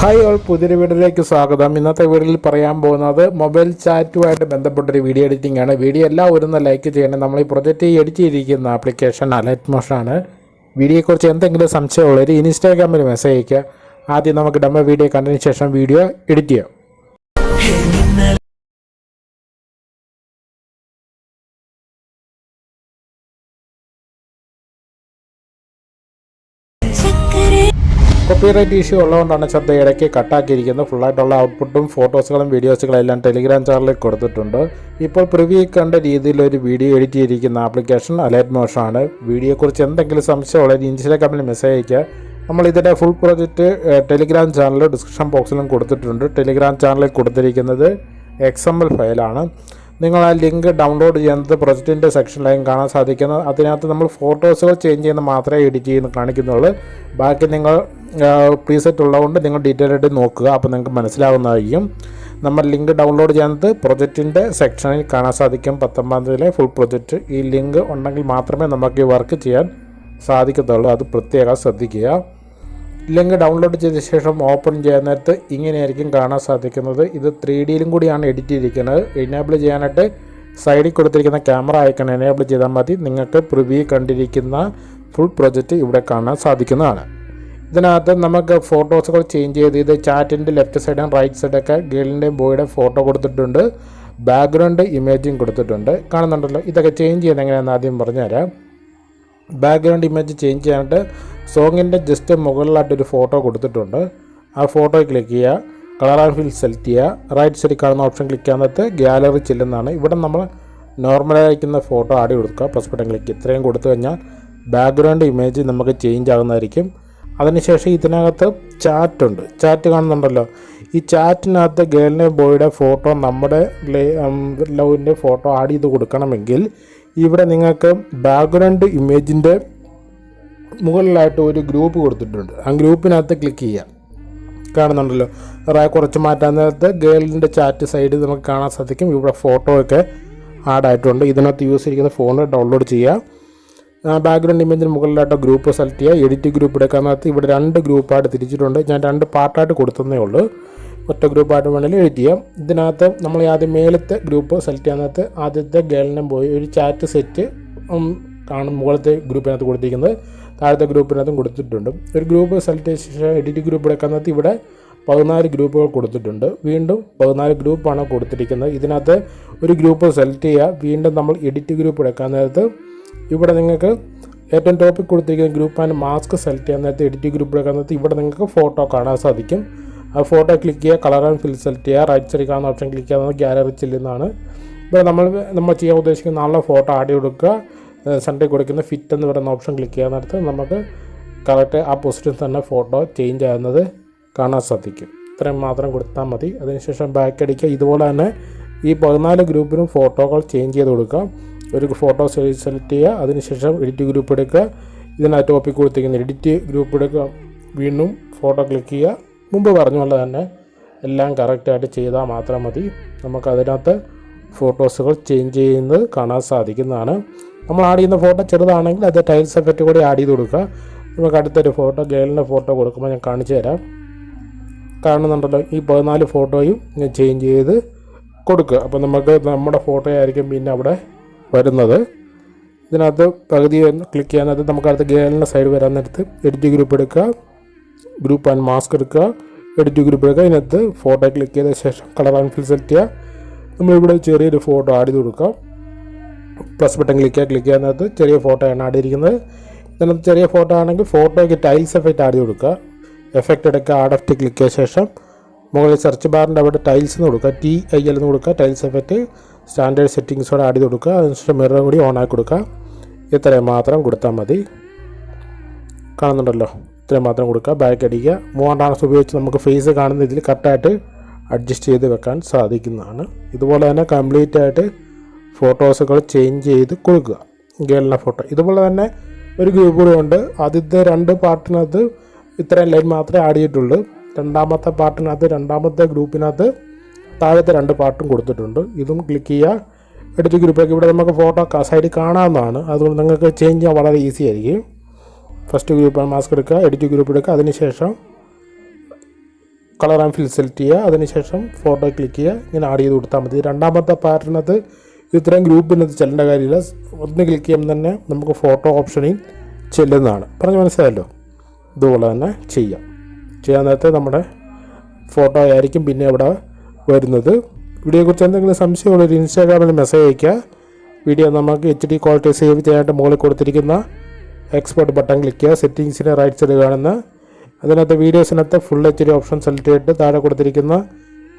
Hi all പുതിയൊരു വീഡിയോയിലേക്ക് സ്വാഗതം. ഇന്നത്തെ വീഡിയോയിൽ പറയാൻ പോകുന്നത് മൊബൈൽ ചാറ്റുമായിട്ട് ബന്ധപ്പെട്ടൊരു വീഡിയോ എഡിറ്റിംഗ് ആണ്. വീഡിയോ എല്ലാവരും ഒന്ന് ലൈക്ക് ചെയ്യണം. നമ്മൾ ഈ പ്രൊജക്റ്റ് എഡിറ്റ് ചെയ്തിരിക്കുന്ന ആപ്ലിക്കേഷൻ അലൈറ്റ് മോഷനാണ് വീഡിയോയെക്കുറിച്ച് എന്തെങ്കിലും സംശയമുള്ളവർ ഇൻസ്റ്റാഗ്രാമിൽ മെസ്സേജ് അയയ്ക്കുക. ആദ്യം നമുക്ക് ഡമ്മ വീഡിയോ കണ്ടതിന് ശേഷം വീഡിയോ എഡിറ്റ് ചെയ്യാം. കോപ്പിറൈറ്റ് ഇഷ്യൂ ഉള്ളതുകൊണ്ടാണ് ശബ്ദം ഇടയ്ക്ക് കട്ടാക്കിയിരിക്കുന്നത്. ഫുള്ളായിട്ടുള്ള ഔട്ട്പുട്ടും ഫോട്ടോസുകളും വീഡിയോസുകളും എല്ലാം ടെലിഗ്രാം ചാനലിൽ കൊടുത്തിട്ടുണ്ട്. ഇപ്പോൾ പ്രിവ്യൂ കണ്ട രീതിയിൽ ഒരു വീഡിയോ എഡിറ്റ് ചെയ്തിരിക്കുന്ന ആപ്ലിക്കേഷൻ അലേറ്റ് മോഷാണ് വീഡിയോയെക്കുറിച്ച് എന്തെങ്കിലും സംശയമുള്ള ഇൻസ്റ്റാഗ്രാമിൽ മെസ്സേജ് അയക്കുക നമ്മൾ ഇതിന്റെ ഫുൾ പ്രോജക്റ്റ് ടെലിഗ്രാം ചാനലിൽ ഡിസ്ക്രിപ്ഷൻ ബോക്സിലും കൊടുത്തിട്ടുണ്ട്. ടെലിഗ്രാം ചാനലിൽ കൊടുത്തിരിക്കുന്നത് എക്സ് എം എൽ ഫയലാണ് നിങ്ങൾ ആ ലിങ്ക് ഡൗൺലോഡ് ചെയ്യുന്നത് പ്രൊജക്റ്റിന്റെ സെക്ഷനിലായും കാണാൻ സാധിക്കുന്നത് അതിനകത്ത് നമ്മൾ ഫോട്ടോസുകൾ ചേഞ്ച് ചെയ്യുന്ന മാത്രമേ എഡിറ്റ് ചെയ്യുന്ന കാണിക്കുന്നുള്ളൂ. ബാക്കി നിങ്ങൾ പ്രീസെറ്റ് ഉള്ളതുകൊണ്ട് നിങ്ങൾ ഡീറ്റെയിൽ ആയിട്ട് നോക്കുക അപ്പോൾ നിങ്ങൾക്ക് മനസ്സിലാവുന്നതായിരിക്കും. നമ്മൾ ലിങ്ക് ഡൗൺലോഡ് ചെയ്യുന്നത് പ്രൊജക്റ്റിന്റെ സെക്ഷനിൽ കാണാൻ സാധിക്കും. പത്തൊമ്പതാം തീയതിയിലെ ഫുൾ പ്രൊജക്റ്റ് ഈ ലിങ്ക് ഉണ്ടെങ്കിൽ മാത്രമേ നമുക്ക് ഈ വർക്ക് ചെയ്യാൻ സാധിക്കത്തുള്ളൂ. അത് പ്രത്യേകം ശ്രദ്ധിക്കുക. ലിങ്ക് ഡൗൺലോഡ് ചെയ്ത ശേഷം ഓപ്പൺ ചെയ്യാൻ നേരത്ത് ഇങ്ങനെയായിരിക്കും കാണാൻ സാധിക്കുന്നത്. ഇത് ത്രീ ഡിയിലും കൂടിയാണ് എഡിറ്റ് ചെയ്തിരിക്കുന്നത്. എനേബിൾ ചെയ്യാനായിട്ട് സൈഡിൽ കൊടുത്തിരിക്കുന്ന ക്യാമറ ഐക്കൺ എനേബിൾ ചെയ്താൽ മതി. നിങ്ങൾക്ക് പ്രിവ്യൂ കണ്ടിരിക്കുന്ന ഫുൾ പ്രൊജക്റ്റ് ഇവിടെ കാണാൻ സാധിക്കുന്നതാണ്. ഇതിനകത്ത് നമുക്ക് ഫോട്ടോസുകൾ ചേഞ്ച് ചെയ്ത് ഇത് ചാറ്റിന്റെ ലെഫ്റ്റ് സൈഡും റൈറ്റ് സൈഡൊക്കെ ഗേളിന്റെയും ബോയുടെ ഫോട്ടോ കൊടുത്തിട്ടുണ്ട്. ബാക്ക്ഗ്രൗണ്ട് ഇമേജും കൊടുത്തിട്ടുണ്ട്. കാണുന്നുണ്ടല്ലോ? ഇതൊക്കെ ചേഞ്ച് ചെയ്യുന്നത് എങ്ങനെയാണെന്ന് ആദ്യം പറഞ്ഞുതരാം. ബാക്ക്ഗ്രൗണ്ട് ഇമേജ് ചേഞ്ച് ചെയ്യാനായിട്ട് സോങ്ങിന്റെ ജസ്റ്റ് മുകളിലായിട്ടൊരു ഫോട്ടോ കൊടുത്തിട്ടുണ്ട്. ആ ഫോട്ടോ ക്ലിക്ക് ചെയ്യുക. കളർ ആൻഡ് ഫിൽ സെലക്ട് ചെയ്യുക. റൈറ്റ് സൈഡിൽ കാണുന്ന ഓപ്ഷൻ ക്ലിക്ക് ചെയ്യാനകത്ത് ഗ്യാലറി ചെല്ലുന്നതാണ്. ഇവിടെ നമ്മൾ നോർമലായിരിക്കുന്ന ഫോട്ടോ ആടി കൊടുക്കുക. പ്ലസ് ബട്ടൺ ക്ലിക്ക് ഇത്രയും കൊടുത്തു കഴിഞ്ഞാൽ ബാക്ക്ഗ്രൗണ്ട് ഇമേജ് നമുക്ക് ചേഞ്ച് ആകുന്നതായിരിക്കും. അതിനുശേഷം ഇതിനകത്ത് ചാറ്റുണ്ട് ചാറ്റ് കാണുന്നുണ്ടല്ലോ. ഈ ചാറ്റിനകത്ത് ഗേളിനെ ബോയുടെ ഫോട്ടോ നമ്മുടെ ലവിന്റെ ഫോട്ടോ ആഡ് ചെയ്ത് കൊടുക്കണമെങ്കിൽ ഇവിടെ നിങ്ങൾക്ക് ബാക്ക്ഗ്രൗണ്ട് ഇമേജിന്റെ മുകളിലായിട്ട് ഒരു ഗ്രൂപ്പ് കൊടുത്തിട്ടുണ്ട്. ആ ഗ്രൂപ്പിനകത്ത് ക്ലിക്ക് ചെയ്യാം. കാണുന്നുണ്ടല്ലോ. കുറച്ച് മാറ്റാൻ നേരത്ത് ഗേളിന്റെ ചാറ്റ് സൈഡിൽ നമുക്ക് കാണാൻ സാധിക്കും. ഇവിടെ ഫോട്ടോ ഒക്കെ ആഡ് ആയിട്ടുണ്ട്. ഇതിനകത്ത് യൂസ് ചെയ്യുന്ന ഫോൺ ഡൗൺലോഡ് ചെയ്യുക ബാക്ക്ഗ്രൗണ്ട് ഇമേജിന് മുകളിലായിട്ട് ഗ്രൂപ്പ് സെലക്ട് ചെയ്യുക എഡിറ്റ് ഗ്രൂപ്പ് എടുക്കാനകത്ത് ഇവിടെ രണ്ട് ഗ്രൂപ്പായിട്ട് തിരിച്ചിട്ടുണ്ട്. ഞാൻ രണ്ട് പാർട്ടായിട്ട് കൊടുത്തതേ ഉള്ളൂ. ഒറ്റ ഗ്രൂപ്പായിട്ട് വേണമെങ്കിൽ എഴുതിയ. ഇതിനകത്ത് നമ്മൾ ആദ്യം മേലത്തെ ഗ്രൂപ്പ് സെലക്ട് ചെയ്യുന്നത് ആദ്യത്തെ ഗേളിനും പോയി ഒരു ചാറ്റ് സെറ്റ് കാണും. മുകളിലത്തെ ഗ്രൂപ്പിനകത്ത് കൊടുത്തിരിക്കുന്നത്. താഴത്തെ ഗ്രൂപ്പിനകത്തും കൊടുത്തിട്ടുണ്ട്. ഒരു ഗ്രൂപ്പ് സെലക്ട് ചെയ്ത ശേഷം എഡിറ്റ് ഗ്രൂപ്പ് എടുക്കുന്നത് ഇവിടെ പതിനാല് ഗ്രൂപ്പുകൾ കൊടുത്തിട്ടുണ്ട്. വീണ്ടും പതിനാല് ഗ്രൂപ്പാണ് കൊടുത്തിരിക്കുന്നത്. ഇതിനകത്ത് ഒരു ഗ്രൂപ്പ് സെലക്ട് ചെയ്യുക. വീണ്ടും നമ്മൾ എഡിറ്റ് ഗ്രൂപ്പ് എടുക്കാൻ നേരത്ത് ഇവിടെ നിങ്ങൾക്ക് ഏറ്റവും ടോപ്പിക് കൊടുത്തിരിക്കുന്ന ഗ്രൂപ്പ് ആൻഡ് മാസ്ക് സെലക്ട് ചെയ്യാൻ നേരത്തെ എഡിറ്റ് ഗ്രൂപ്പ് എടുക്കാൻ നേരത്ത് ഇവിടെ നിങ്ങൾക്ക് ഫോട്ടോ കാണാൻ സാധിക്കും. ആ ഫോട്ടോ ക്ലിക്ക് ചെയ്യുക കളർ ആൻഡ് ഫിൽ സെലക്ട് ചെയ്യുക റൈറ്റ് സൈഡിൽ കാണുന്ന ഓപ്ഷൻ ക്ലിക്ക് ചെയ്യുന്നത് ഗ്യാലറി ചെല്ലുന്നതാണ്. ഇപ്പോൾ നമ്മൾ നമ്മൾ ചെയ്യാൻ ഉദ്ദേശിക്കുന്ന നാളെ ഫോട്ടോ ആഡ് കൊടുക്കുക. സൺഡേ കൊടുക്കുന്ന ഫിറ്റ് എന്ന് പറയുന്ന ഓപ്ഷൻ ക്ലിക്ക് ചെയ്യാൻ നേരത്ത് നമുക്ക് കറക്റ്റ് ആ പൊസിഷൻ തന്നെ ഫോട്ടോ ചേഞ്ച് ആകുന്നത് കാണാൻ സാധിക്കും. ഇത്രയും മാത്രം കൊടുത്താൽ മതി. അതിനുശേഷം ബാക്ക് അടിക്കുക. ഇതുപോലെ തന്നെ ഈ പതിനാല് ഗ്രൂപ്പിനും ഫോട്ടോകൾ ചേഞ്ച് ചെയ്ത് കൊടുക്കുക. ഒരു ഫോട്ടോ സെലക്ട് ചെയ്യുക. അതിനുശേഷം എഡിറ്റ് ഗ്രൂപ്പ് എടുക്കുക. ഇതിനകത്ത് ടോപ്പിക് കൊടുത്തിരിക്കുന്ന എഡിറ്റ് ഗ്രൂപ്പ് എടുക്കുക. വീണ്ടും ഫോട്ടോ ക്ലിക്ക് ചെയ്യുക. മുമ്പ് പറഞ്ഞ പോലെ തന്നെ എല്ലാം കറക്റ്റായിട്ട് ചെയ്താൽ മാത്രം മതി. നമുക്കതിനകത്ത് ഫോട്ടോസുകൾ ചേഞ്ച് ചെയ്യുന്നത് കാണാൻ സാധിക്കുന്നതാണ്. നമ്മൾ ആഡ് ചെയ്യുന്ന ഫോട്ടോ ചെറുതാണെങ്കിൽ അത് ടൈൽസ് എഫക്റ്റ് കൂടി ആഡ് ചെയ്ത് കൊടുക്കുക. നമുക്ക് അടുത്തൊരു ഫോട്ടോ ഗേളിന്റെ ഫോട്ടോ കൊടുക്കുമ്പോൾ ഞാൻ കാണിച്ചു തരാം. കാണുന്നുണ്ടല്ലോ ഈ പതിനാല് ഫോട്ടോയും ഞാൻ ചേഞ്ച് ചെയ്ത് കൊടുക്കുക. അപ്പോൾ നമുക്ക് നമ്മുടെ ഫോട്ടോ ആയിരിക്കും പിന്നെ അവിടെ വരുന്നത്. ഇതിനകത്ത് പകുതി ക്ലിക്ക് ചെയ്യാനകത്ത് നമുക്ക് അടുത്ത് ഗേളിന്റെ സൈഡ് വരാൻ നേരത്ത് എഡിറ്റ് ഗ്രൂപ്പ് എടുക്കുക. ഗ്രൂപ്പ് ആൻഡ് മാസ്ക് എടുക്കുക. എഡിറ്റ് ഗ്രൂപ്പ് എടുക്കുക. ഇതിനകത്ത് ഫോട്ടോ ക്ലിക്ക് ചെയ്ത ശേഷം കളർ ആൻഡ് ഫിൽ സെലക്ട് ചെയ്യുക. നമ്മളിവിടെ ചെറിയൊരു ഫോട്ടോ ആഡ് ചെയ്ത് കൊടുക്കാം. പ്ലസ് ബട്ടൺ ക്ലിക്ക് ചെയ്യുക. ക്ലിക്ക് ചെയ്യുന്നതിനകത്ത് ചെറിയ ഫോട്ടോയാണ് ആഡ് ചെയ്തിരിക്കുന്നത്. ഇതിനകത്ത് ചെറിയ ഫോട്ടോ ആണെങ്കിൽ ഫോട്ടോയ്ക്ക് ടൈൽസ് എഫക്റ്റ് ആഡ് ചെയ്ത് കൊടുക്കുക. എഫക്റ്റ് എടുക്കുക. ആഡ് എഫക്റ്റ് ക്ലിക്ക് ചെയ്ത ശേഷം മുകളിൽ സെർച്ച് ബാറിന്റെ അവിടെ ടൈൽസ് എന്ന് കൊടുക്കുക. ടി ഐ എൽ എന്ന് കൊടുക്കുക. ടൈൽസ് എഫക്റ്റ് സ്റ്റാൻഡേർഡ് സെറ്റിങ്സോടെ ആഡ് ചെയ്ത് കൊടുക്കുക. അതിനുശേഷം മിററും കൂടി ഓൺ ആക്കി കൊടുക്കുക. ഇത്രയും മാത്രം കൊടുത്താൽ മതി. കാണുന്നുണ്ടല്ലോ. ഇത്രയും മാത്രം കൊടുക്കുക. ബാക്ക് അടിക്കുക. മൂവാം ഡാൻസ് ഉപയോഗിച്ച് നമുക്ക് ഫേസ് കാണുന്ന ഇതിൽ കറക്റ്റായിട്ട് അഡ്ജസ്റ്റ് ചെയ്ത് വെക്കാൻ സാധിക്കുന്നതാണ്. ഇതുപോലെ തന്നെ കംപ്ലീറ്റ് ആയിട്ട് ഫോട്ടോസുകൾ ചേഞ്ച് ചെയ്ത് കൊടുക്കുക. ഗേളിന്റെ ഫോട്ടോ ഇതുപോലെ തന്നെ ഒരു ഗ്രൂപ്പ് കൂടെ ഉണ്ട്. ആദ്യത്തെ രണ്ട് പാർട്ടിനകത്ത് ഇത്രയും ലൈൻ മാത്രമേ ആഡ് ചെയ്തിട്ടുള്ളൂ. രണ്ടാമത്തെ പാർട്ടിനകത്ത് രണ്ടാമത്തെ ഗ്രൂപ്പിനകത്ത് താഴത്തെ രണ്ട് പാർട്ടും കൊടുത്തിട്ടുണ്ട്. ഇതും ക്ലിക്ക് ചെയ്യുക. എഡിറ്റ് ഗ്രൂപ്പൊക്കെ ഇവിടെ നമുക്ക് ഫോട്ടോ സൈഡിൽ കാണാവുന്നതാണ്. അതുകൊണ്ട് നിങ്ങൾക്ക് ചേഞ്ച് ചെയ്യാൻ വളരെ ഈസി ആയിരിക്കും. ഫസ്റ്റ് ഗ്രൂപ്പ് മാസ്ക് എടുക്കുക എഡിറ്റ് ഗ്രൂപ്പ് എടുക്കുക. അതിനുശേഷം കളർ ആൻഡ് ഫിൽ സെലക്ട് ചെയ്യുക. അതിനുശേഷം ഫോട്ടോ ക്ലിക്ക് ചെയ്യുക. ഇങ്ങനെ ആഡ് ചെയ്ത് കൊടുത്താൽ മതി. രണ്ടാമത്തെ പാറ്റേണത് ഇത്രയും ഗ്രൂപ്പിനകത്ത് ചെല്ലേണ്ട കാര്യമില്ല. ഒന്ന് ക്ലിക്ക് ചെയ്യുമ്പോൾ തന്നെ നമുക്ക് ഫോട്ടോ ഓപ്ഷനിൽ ചെല്ലുന്നതാണ്. പറഞ്ഞ് മനസ്സിലായല്ലോ? ഇതുപോലെ തന്നെ ചെയ്യാം. ചെയ്യാൻ നേരത്തെ നമ്മുടെ ഫോട്ടോ ആയിരിക്കും പിന്നെ ഇവിടെ വരുന്നത്. വീഡിയോയെക്കുറിച്ച് എന്തെങ്കിലും സംശയമുള്ളൊരു ഇൻസ്റ്റാഗ്രാമിൽ മെസ്സേജ് അയയ്ക്കുക. വീഡിയോ നമുക്ക് എച്ച് ഡി ക്വാളിറ്റി സേവ് ചെയ്യാനായിട്ട് മുകളിൽ കൊടുത്തിരിക്കുന്ന എക്സ്പോർട്ട് ബട്ടൺ ക്ലിക്ക് ചെയ്യുക. സെറ്റിങ്സിന്റെ റൈറ്റ് സൈഡ് കാണുന്ന അതിനകത്ത് വീഡിയോസിനകത്ത് full H D option select ചെയ്തിട്ട് താഴെ കൊടുത്തിരിക്കുന്ന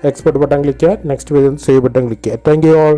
എക്സ്പോർട്ട് ബട്ടൺ ക്ലിക്ക് ചെയ്യുക. Next video save button click ചെയ്യുക. Thank you all